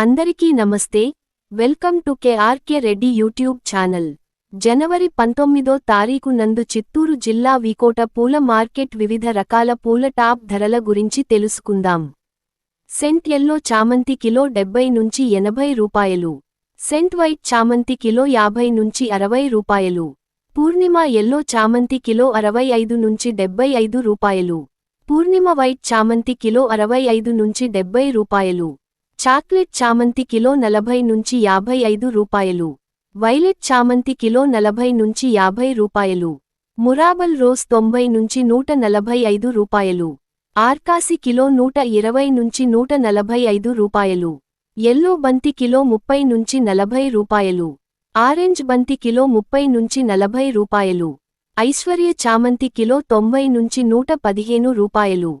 అందరికీ నమస్తే. Welcome to KRK Reddy YouTube channel. జనవరి పంతొమ్మిదో తారీఖు నందు చిత్తూరు జిల్లా వికోట పూల మార్కెట్ వివిధ రకాల పూల టాప్ ధరల గురించి తెలుసుకుందాం. సెంట్ ఎల్లో చామంతి కిలో డెబ్బై నుంచి ఎనభై రూపాయలు. సెంట్ వైట్ చామంతి కిలో యాభై నుంచి అరవై రూపాయలు. పూర్ణిమ ఎల్లో చామంతి కిలో అరవై ఐదు నుంచి డెబ్బై ఐదు రూపాయలు. పూర్ణిమ వైట్ చామంతి కిలో అరవై ఐదు నుంచి డెబ్బై రూపాయలు. చాక్లెట్ చామంతి కిలో నలభై నుంచి యాభై ఐదు రూపాయలు. వైలెట్ చామంతి కిలో నలభై నుంచి యాభై రూపాయలు. మురాబల్ రోజ్ తొంభై నుంచి నూట నలభై ఐదు రూపాయలు. ఆర్కాసి కిలో నూట ఇరవై నుంచి నూట నలభై ఐదు రూపాయలు. ఎల్లో బంతి కిలో ముప్పై నుంచి నలభై రూపాయలు. ఆరెంజ్ బంతి కిలో ముప్పై నుంచి నలభై రూపాయలు. ఐశ్వర్య చామంతి కిలో తొంభై నుంచి నూట పదిహేను రూపాయలు.